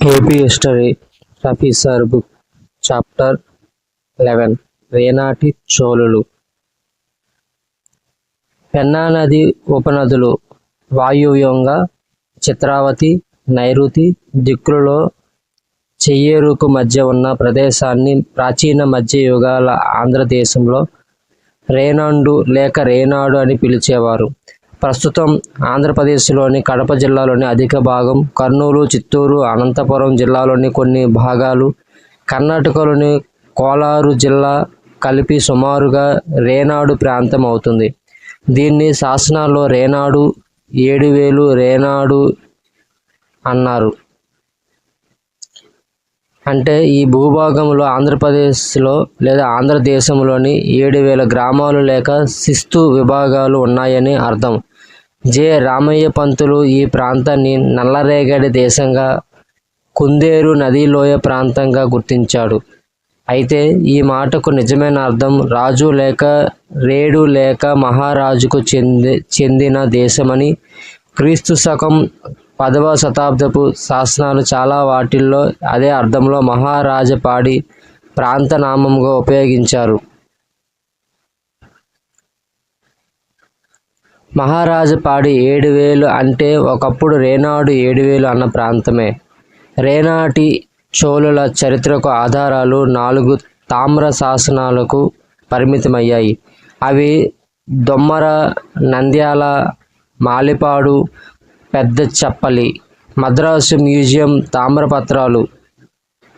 AP history professor book chapter eleven. రేనాటి చోళులు. పెన్నా నది ఉపనదులు వాయువ్యంగా చిత్రావతి నైరుతి దిక్కులలో చెయ్యేరుకు మధ్య ఉన్న ప్రదేశాన్ని ప్రాచీన మధ్య యుగాల ఆంధ్రదేశంలో రేనాండు లేక రేనాడు అని పిలిచేవారు. ప్రస్తుతం ఆంధ్రప్రదేశ్లోని కడప జిల్లాలోని అధిక భాగం కర్నూలు చిత్తూరు అనంతపురం జిల్లాలోని కొన్ని భాగాలు కర్ణాటకలోని కోలారు జిల్లా కలిపి సుమారుగా రేనాడు ప్రాంతం అవుతుంది. దీన్ని శాసనాల్లో రేనాడు ఏడు వేలు రేనాడు అన్నారు. అంటే ఈ భూభాగంలో ఆంధ్రప్రదేశ్లో లేదా ఆంధ్రదేశంలోని ఏడు వేల గ్రామాలు లేక శిస్తు విభాగాలు ఉన్నాయని అర్థం. జె. రామయ్య పంతులు ఈ ప్రాంతాన్ని నల్లరేగడి దేశంగా కుందేరు నదీలోయ ప్రాంతంగా గుర్తించాడు. అయితే ఈ మాటకు నిజమైన అర్థం రాజు లేక రేడు లేక మహారాజుకు చెంది చెందిన దేశమని క్రీస్తు శకం పదవ శతాబ్దపు శాసనాలు చాలా వాటిల్లో అదే అర్థంలో మహారాజపాడి ప్రాంత నామంగా ఉపయోగించారు. మహారాజపాడు ఏడు వేలు అంటే ఒకప్పుడు రేనాడు ఏడు వేలు అన్న ప్రాంతమే. రేనాటి చోళుల చరిత్రకు ఆధారాలు నాలుగు తామ్ర శాసనాలకు పరిమితమయ్యాయి. అవి దొమ్మర నంద్యాల మాలిపాడు పెద్ద చెప్పలి మద్రాసు మ్యూజియం తామ్రపత్రాలు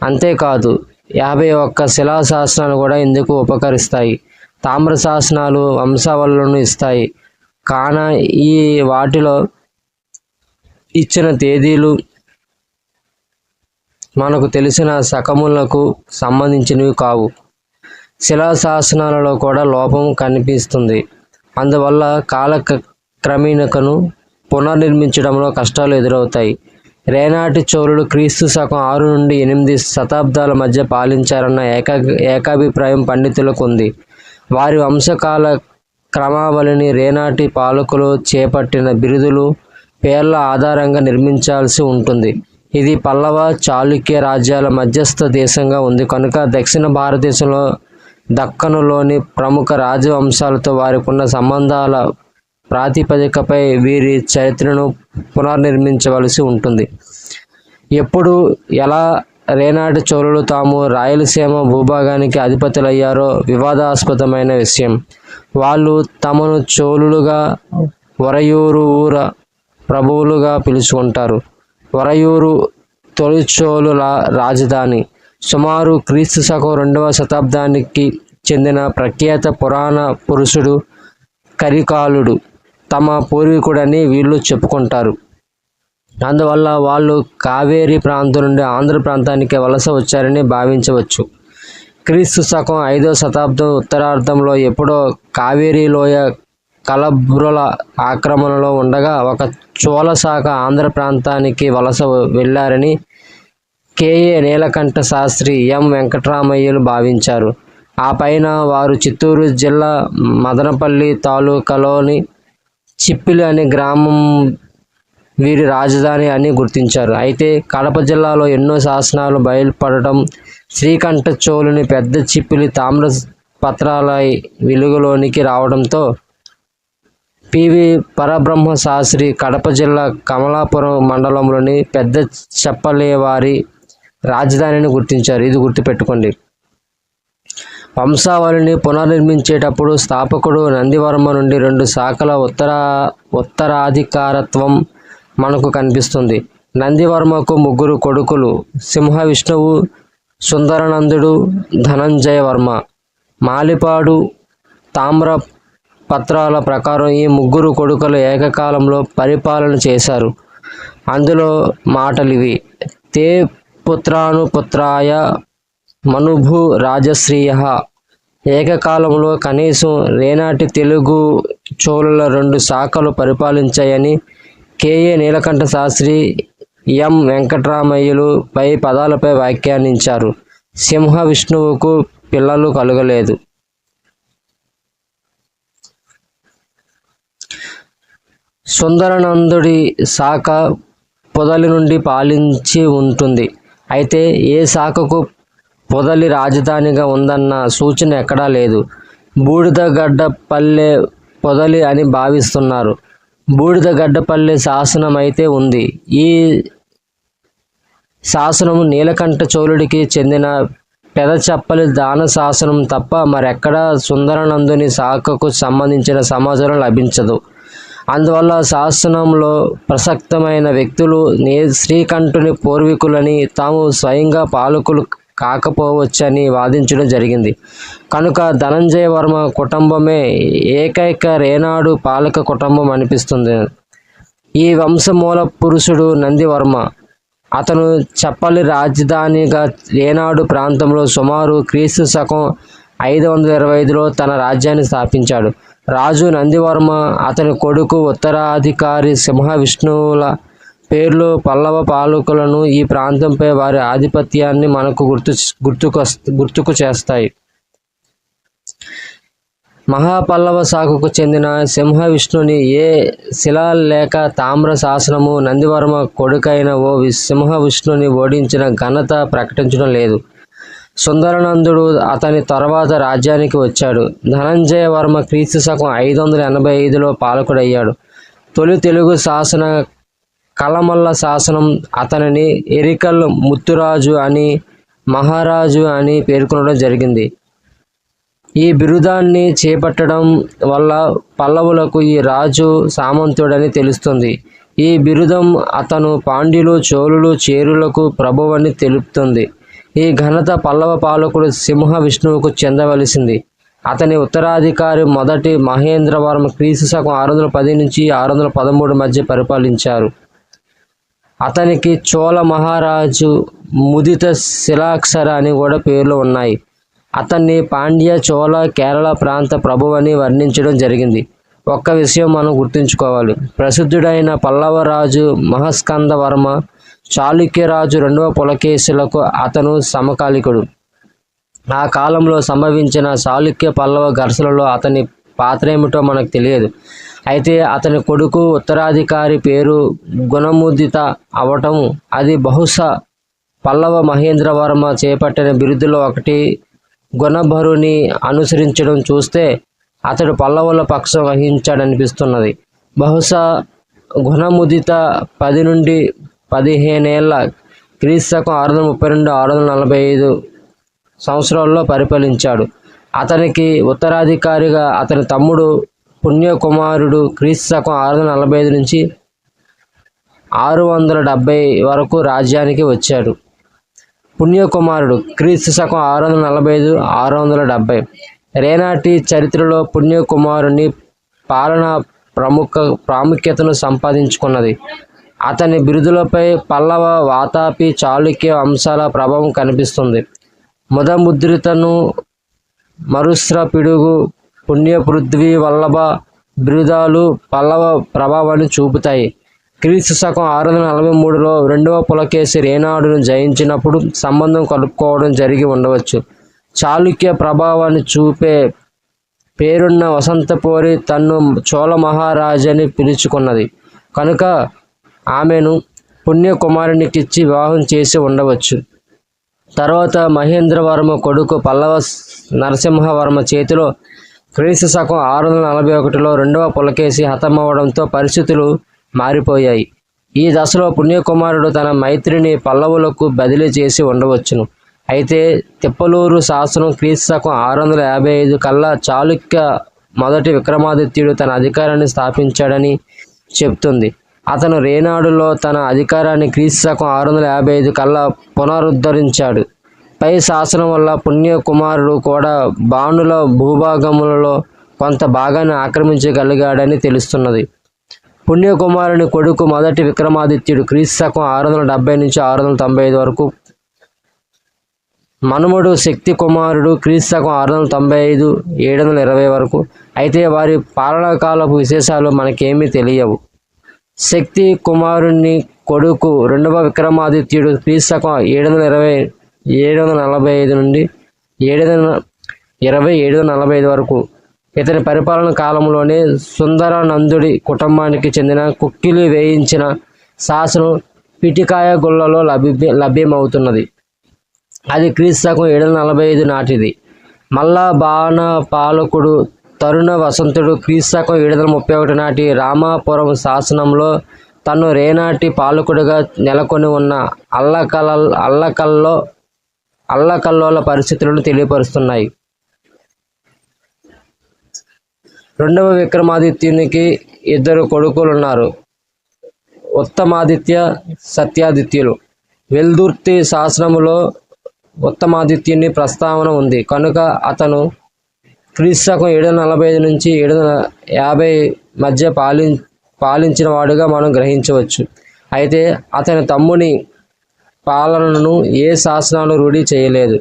అంతేకాదు యాభై ఒక్క శిలా శాసనాలు కూడా ఇందుకు ఉపకరిస్తాయి. తామ్ర శాసనాలు వంశావళులను ఇస్తాయి. కాన ఈ వాటిలో ఇచ్చిన తేదీలు మనకు తెలిసిన శకములకు సంబంధించినవి కావు. శిలా శాసనాలలో కూడా లోపం కనిపిస్తుంది. అందువల్ల కాల క్రమీణకను పునర్నిర్మించడంలో కష్టాలు ఎదురవుతాయి. రేనాటి చోళులు క్రీస్తు శకం ఆరు నుండి ఎనిమిది శతాబ్దాల మధ్య పాలించారన్న ఏకా ఏకాభిప్రాయం పండితులకు ఉంది. వారి వంశకాల క్రమావళిని రేనాటి పాలకులు చేపట్టిన బిరుదులు పేర్ల ఆధారంగా నిర్మించాల్సి ఉంటుంది. ఇది పల్లవ చాళుక్య రాజ్యాల మధ్యస్థ దేశంగా ఉంది. కనుక దక్షిణ భారతదేశంలో దక్కనులోని ప్రముఖ రాజవంశాలతో వారికి ఉన్న సంబంధాల ప్రాతిపదికపై వీరి చరిత్రను పునర్నిర్మించవలసి ఉంటుంది. ఎప్పుడు ఎలా రేనాటి చోళులు తాము రాయలసీమ భూభాగానికి అధిపతులయ్యారో వివాదాస్పదమైన విషయం. వాళ్ళు తమను చోళులుగా వరయూరు ఊర ప్రభువులుగా పిలుచుకుంటారు. వరయూరు తొలిచోళుల రాజధాని. సుమారు క్రీస్తు శకం రెండవ శతాబ్దానికి చెందిన ప్రఖ్యాత పురాణ పురుషుడు కరికాలుడు. తమ పూర్వీకుడని వీళ్ళు చెప్పుకుంటారు. అందువల్ల వాళ్ళు కావేరీ ప్రాంతం నుండి ఆంధ్ర ప్రాంతానికి వలస వచ్చారని భావించవచ్చు. క్రీస్తు శకం ఐదో శతాబ్దం ఉత్తరార్ధంలో ఎప్పుడో కావేరీ లోయ కలబ్రుల ఆక్రమణలో ఉండగా ఒక చోళ శాఖ ఆంధ్ర ప్రాంతానికి వలస వెళ్ళారని కేఏ నీలకంఠ శాస్త్రి ఎం వెంకటరామయ్యలు భావించారు. ఆ పైన వారు చిత్తూరు జిల్లా మదనపల్లి తాలూకాలోని చిప్పిలి అనే గ్రామం వీరి రాజధాని అని గుర్తించారు. అయితే కడప జిల్లాలో ఎన్నో శాసనాలు బయలుపడటం శ్రీకంఠచోళుని పెద్ద చిప్పిలి తామ్ర పత్రాల వెలుగులోనికి రావడంతో పివి పరబ్రహ్మ శాస్త్రి కడప జిల్లా కమలాపురం మండలంలోని పెద్ద చెప్పలేవారి రాజధానిని గుర్తించారు. ఇది గుర్తుపెట్టుకోండి. వంశావళిని పునర్నిర్మించేటప్పుడు స్థాపకుడు నందివర్మ నుండి రెండు శాఖల ఉత్తర ఉత్తరాధికారత్వం మనకు కనిపిస్తుంది. నందివర్మకు ముగ్గురు కొడుకులు సింహ విష్ణువు సుందరనందుడు ధనంజయ వర్మ మాలిపాడు తామ్ర పత్రాల ప్రకారం ఈ ముగ్గురు కొడుకులు ఏకకాలంలో పరిపాలన చేశారు. అందులో మాటలివి. తే పుత్రాను పుత్రాయ మనుభు రాజశ్రీయ. ఏకకాలంలో కనీసం రేనాటి తెలుగు చోళుల రెండు శాఖలు పరిపాలించాయని కేఏ నీలకంఠ శాస్త్రి ఎం వెంకటరామయ్యలు పై పదాలపై వ్యాఖ్యానించారు. సింహ విష్ణువుకు పిల్లలు కలగలేదు. సుందరనందుడి శాఖ పొదలి నుండి పాలించి ఉంటుంది. అయితే ఏ శాఖకు పొదలి రాజధానిగా ఉందన్న సూచన ఎక్కడా లేదు. బూడిదగడ్డ పల్లె పొదలి అని భావిస్తున్నారు. బూడిదగడ్డపల్లె శాసనం అయితే ఉంది. ఈ శాసనం నీలకంఠ చోళుడికి చెందిన పెదచప్పలి దాన శాసనం తప్ప మరెక్కడా సుందరనందుని శాఖకు సంబంధించిన సమాచారం లభించదు. అందువల్ల శాసనంలో ప్రసక్తమైన వ్యక్తులు నే శ్రీకంఠుని పూర్వీకులని తాము స్వయంగా పాలకులు కాకపోవచ్చని వాదించడం జరిగింది. కనుక ధనంజయ వర్మ కుటుంబమే ఏకైక రేనాడు పాలక కుటుంబం అనిపిస్తుంది. ఈ వంశమూల పురుషుడు నందివర్మ అతను చప్పలి రాజధానిగా రేనాడు ప్రాంతంలో సుమారు క్రీస్తు శకం ఐదు వందల ఇరవై ఐదులో తన రాజ్యాన్ని స్థాపించాడు. రాజు నందివర్మ అతని కొడుకు ఉత్తరాధికారి సింహ విష్ణువుల పేర్లు పల్లవ పాలకులను ఈ ప్రాంతంపై వారి ఆధిపత్యాన్ని మనకు గుర్తు గుర్తుకు గుర్తుకు చేస్తాయి. మహాపల్లవ శాఖకు చెందిన సింహ విష్ణుని ఏ శిలాలేఖ తామ్ర శాసనము నందివర్మ కొడుకైన ఓ వి- సింహ విష్ణుని ఓడించిన ఘనత ప్రకటించడం లేదు. సుందరనందుడు అతని తర్వాత రాజ్యానికి వచ్చాడు. ధనంజయ వర్మ క్రీస్తు శకం ఐదు వందల ఎనభై ఐదులో పాలకుడయ్యాడు. తొలి తెలుగు శాసన కలమల్ల శాసనం అతనిని ఎరికల్ ముత్తురాజు అని మహారాజు అని పేర్కొనడం జరిగింది. ఈ బిరుదాన్ని చేపట్టడం వల్ల పల్లవులకు ఈ రాజు సామంతుడని తెలుస్తుంది. ఈ బిరుదం అతను పాండ్యులు చోళులు చేరులకు ప్రభువని తెలుపుతుంది. ఈ ఘనత పల్లవ పాలకుడు సింహ విష్ణువుకు చెందవలసింది. అతని ఉత్తరాధికారి మొదటి మహేంద్రవరం క్రీస్తు శకం ఆరు వందల పది నుంచి ఆరు వందల పదమూడు మధ్య పరిపాలించారు. అతనికి చోళ మహారాజు ముదిత శిలాక్షర అని కూడా పేర్లు ఉన్నాయి. అతన్ని పాండ్య చోళ కేరళ ప్రాంత ప్రభువని వర్ణించడం జరిగింది. ఒక్క విషయం మనం గుర్తుంచుకోవాలి. ప్రసిద్ధుడైన పల్లవరాజు మహస్కందవర్మ చాళుక్యరాజు రెండవ పులకేశులకు అతను సమకాలికుడు. ఆ కాలంలో సంభవించిన చాళుక్య పల్లవ ఘర్షణలో అతని పాత్ర ఏమిటో మనకు తెలియదు. అయితే అతని కొడుకు ఉత్తరాధికారి పేరు గుణముదిత అవటం అది బహుశా పల్లవ మహేంద్రవర్మ చేపట్టిన బిరుదులో ఒకటి. గుణభరుని అనుసరించడం చూస్తే అతడు పల్లవుల పక్షం వహించాడనిపిస్తున్నది. బహుశా గుణముదిత పది నుండి పదిహేనేళ్ళ క్రీస్తకం ఆరు వందల ముప్పై రెండు ఆరు వందల నలభై ఐదు సంవత్సరాల్లో పరిపాలించాడు. అతనికి ఉత్తరాధికారిగా అతని తమ్ముడు పుణ్యకుమారుడు క్రీస్తు శకం ఆరు వందల నలభై ఐదు నుంచి ఆరు వందల డెబ్బై వరకు రాజ్యానికి వచ్చాడు. పుణ్యకుమారుడు క్రీస్తు శకం ఆరు వందల నలభై ఐదు ఆరు వందల డెబ్బై రేనాటి చరిత్రలో పుణ్యకుమారుని పాలన ప్రముఖ ప్రాముఖ్యతను సంపాదించుకున్నది. అతని బిరుదులపై పల్లవ వాతాపి చాళుక్య అంశాల ప్రభావం కనిపిస్తుంది. ముదముద్రితను మరుస్ర పిడుగు పుణ్యపృథ్వీ వల్లభ బిరుదాలు పల్లవ ప్రభావాన్ని చూపుతాయి. క్రీస్తు శకం ఆరు వందల నలభై మూడులో రెండవ పులకేసి రేనాడును జయించినప్పుడు సంబంధం కలుపుకోవడం జరిగి ఉండవచ్చు. చాళుక్య ప్రభావాన్ని చూపే పేరున్న వసంతపోరి తన్ను చోళ మహారాజని పిలుచుకున్నది. కనుక ఆమెను పుణ్యకుమారునికిచ్చి వివాహం చేసి ఉండవచ్చు. తర్వాత మహేంద్రవర్మ కొడుకు పల్లవ నరసింహవర్మ చేతిలో క్రీస్తు శకం ఆరు వందల నలభై ఒకటిలో రెండవ పులకేసి హతమవడంతో పరిస్థితులు మారిపోయాయి. ఈ దశలో పుణ్యకుమారుడు తన మైత్రిని పల్లవులకు బదిలీ చేసి ఉండవచ్చును. అయితే తిప్పలూరు శాసనం క్రీస్తు శకం ఆరు వందల యాభై ఐదు కల్లా చాళుక్య మొదటి విక్రమాదిత్యుడు తన అధికారాన్ని స్థాపించాడని చెప్తుంది. అతను రేనాడులో తన అధికారాన్ని క్రీస్తు శకం ఆరు వందల యాభై ఐదు కల్లా పునరుద్ధరించాడు. పై శాసనం వల్ల పుణ్యకుమారుడు కూడా బాణుల భూభాగములలో కొంత భాగాన్ని ఆక్రమించగలిగాడని తెలుస్తున్నది. పుణ్యకుమారుని కొడుకు మొదటి విక్రమాదిత్యుడు క్రీస్తు శకం ఆరు వందల డెబ్బై నుంచి ఆరు వందల తొంభై ఐదు వరకు. మనుమడు శక్తి కుమారుడు క్రీస్తు శకం ఆరు వందల తొంభై ఐదు ఏడు వందల ఇరవై వరకు. అయితే వారి పాలనా కాలపు విశేషాలు మనకేమీ తెలియవు. శక్తి కుమారుని కొడుకు రెండవ విక్రమాదిత్యుడు క్రీస్తు శకం ఏడు వందల ఇరవై ఏడు వందల నలభై ఐదు నుండి ఏడు వందల ఇరవై ఏడు వందల నలభై ఐదు వరకు. ఇతని పరిపాలన కాలంలోనే సుందరానందుడి కుటుంబానికి చెందిన కుక్కిలు వేయించిన శాసనం పిటికాయ గుళ్ళలో లభ్య లభ్యమవుతున్నది. అది క్రీస్తు ఏడు వందల నలభై ఐదు నాటిది. మల్లా బాణ పాలకుడు తరుణ వసంతుడు క్రీస్తు ఏడు వందల ముప్పై ఒకటి నాటి రామాపురం శాసనంలో తను రేనాటి పాలకుడిగా నెలకొని ఉన్న అల్లకల అల్లకల్లో అల్లకల్లోల పరిస్థితులను తెలియపరుస్తున్నాయి. రెండవ విక్రమాదిత్యునికి ఇద్దరు కొడుకులు ఉన్నారు ఉత్తమాదిత్య సత్యాదిత్యులు. వెల్దుర్తి శాసనములో ఉత్తమాదిత్యుని ప్రస్తావన ఉంది. కనుక అతను క్రీస్తు ఏడు నలభై ఐదు నుంచి ఏడు యాభై మధ్య పాలి పాలించిన వాడుగా మనం గ్రహించవచ్చు. అయితే అతని తమ్ముని పాలనను ఏ శాసనాలు రూఢి చేయలేదు.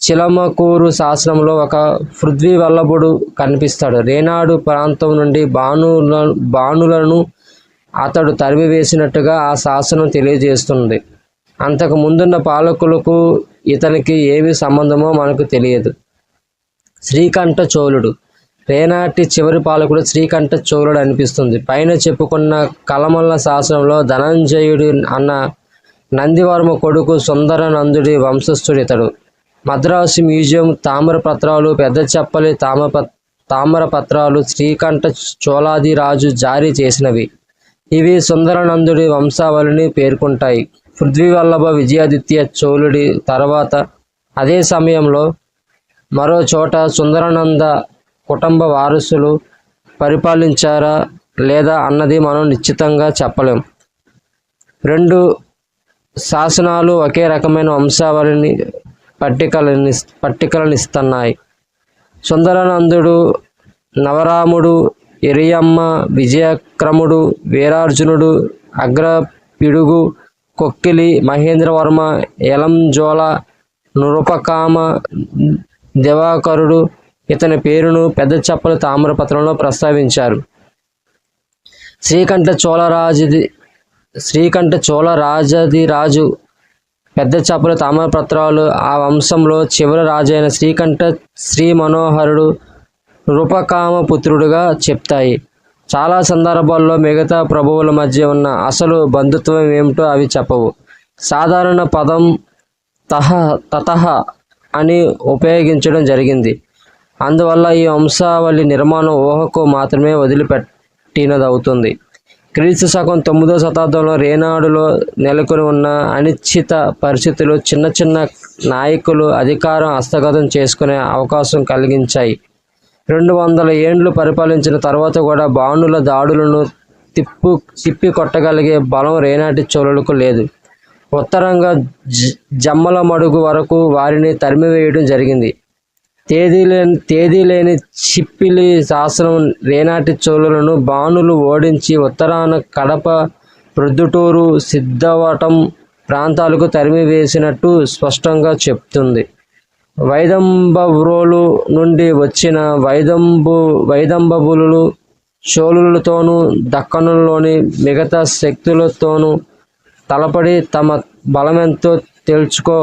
చిలమకూరు శాసనంలో ఒక పృథ్వీ వల్లభుడు కనిపిస్తాడు. రేనాడు ప్రాంతం నుండి బాణుల బాణులను అతడు తరిమివేసినట్టుగా ఆ శాసనం తెలియజేస్తుంది. అంతకు ముందున్న పాలకులకు ఇతనికి ఏమి సంబంధమో మనకు తెలియదు. శ్రీకంఠ చోళుడు. రేనాటి చివరి పాలకుడు శ్రీకంఠ చోళుడు అనిపిస్తుంది. పైన చెప్పుకున్న కలమల్ల శాసనంలో ధనంజయుడు అన్న నందివర్మ కొడుకు సుందర నందుడి వంశస్థుడు ఇతడు మద్రాసు మ్యూజియం తామ్ర పత్రాలు పెద్ద చెప్పలి తామ్ర తామర పత్రాలు శ్రీకంఠ చోళాదిరాజు జారీ చేసినవి. ఇవి సుందరనందుడి వంశావళిని పేర్కొంటాయి. పృథ్వీవల్లభ విజయాదిత్య చోళుడి తర్వాత అదే సమయంలో మరో చోట సుందరానంద కుటుంబ వారసులు పరిపాలించారా లేదా అన్నది మనం నిశ్చితంగా చెప్పలేం. రెండు శాసనాలు ఒకే రకమైన వంశావళిని పట్టికలని పట్టికలను ఇస్తున్నాయి. సుందరానందుడు నవరాముడు ఎరియమ్మ విజయక్రముడు వీరార్జునుడు అగ్రపిడుగు కొక్కిలి మహేంద్రవర్మ ఎలంజోల నృపకామ దివాకరుడు ఇతని పేరును పెద్ద చప్పల తామ్రపత్రంలో ప్రస్తావించారు. శ్రీకంఠ చోళరాజుది శ్రీకంఠ చోళ రాజు పెద్ద తామర పత్రాలు ఆ వంశంలో చివరి రాజైన శ్రీకంఠ శ్రీ మనోహరుడు రూపకామ పుత్రుడుగా చెప్తాయి. చాలా సందర్భాల్లో మిగతా ప్రభువుల మధ్య ఉన్న అసలు బంధుత్వం ఏమిటో అవి చెప్పవు. సాధారణ పదం తహ తతహ అని ఉపయోగించడం జరిగింది. అందువల్ల ఈ వంశావళి నిర్మాణం ఊహకు మాత్రమే వదిలిపెట్టినదవుతుంది. క్రీస్తు శకం తొమ్మిదో శతాబ్దంలో రేనాడులో నెలకొని ఉన్న అనిశ్చిత పరిస్థితులు చిన్న చిన్న నాయకులు అధికారం హస్తగతం చేసుకునే అవకాశం కలిగించాయి. రెండు వందల ఏండ్లు పరిపాలించిన తర్వాత కూడా బాణుల దాడులను తిప్పు తిప్పి కొట్టగలిగే బలం రేనాటి చోళులకు లేదు. ఉత్తరంగా జమ్మల మడుగు వరకు వారిని తరిమివేయడం జరిగింది. తేదీ లేని తేదీ లేని చిప్పిలి శాసనం రేనాటి చోళులను బాణులు ఓడించి ఉత్తరాన కడప ప్రొద్దుటూరు సిద్ధవటం ప్రాంతాలకు తరిమివేసినట్టు స్పష్టంగా చెప్తుంది. వైదంబవ్రోలు నుండి వచ్చిన వైదంబు వైదంబబులు చోళులతోనూ దక్కనుల్లోని మిగతా శక్తులతోనూ తలపడి తమ బలమెంతో తేల్చుకో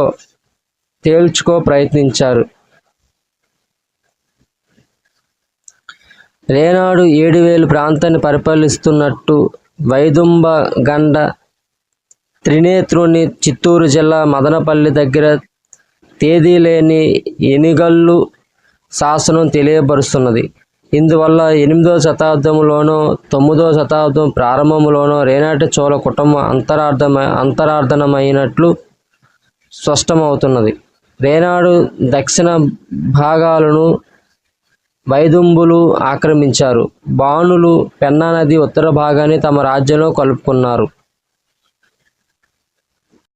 తేల్చుకో ప్రయత్నించారు. రేనాడు ఏడు వేలు ప్రాంతాన్ని పరిపాలిస్తున్నట్టు వైదుంబ గండ త్రినేత్రుని చిత్తూరు జిల్లా మదనపల్లి దగ్గర తేదీ లేని ఎనిగల్లు శాసనం తెలియబరుస్తున్నది ఇందువల్ల ఎనిమిదవ శతాబ్దంలోనో తొమ్మిదవ శతాబ్దం ప్రారంభంలోనో రేనాటి చోళ కుటుంబం అంతరార్థమ అంతరార్థనమైనట్లు స్పష్టమవుతున్నది. రేనాడు దక్షిణ భాగాలను వైదుంబులు ఆక్రమించారు. బాణులు పెన్నా నది ఉత్తర భాగాన్ని తమ రాజ్యంలో కలుపుకున్నారు.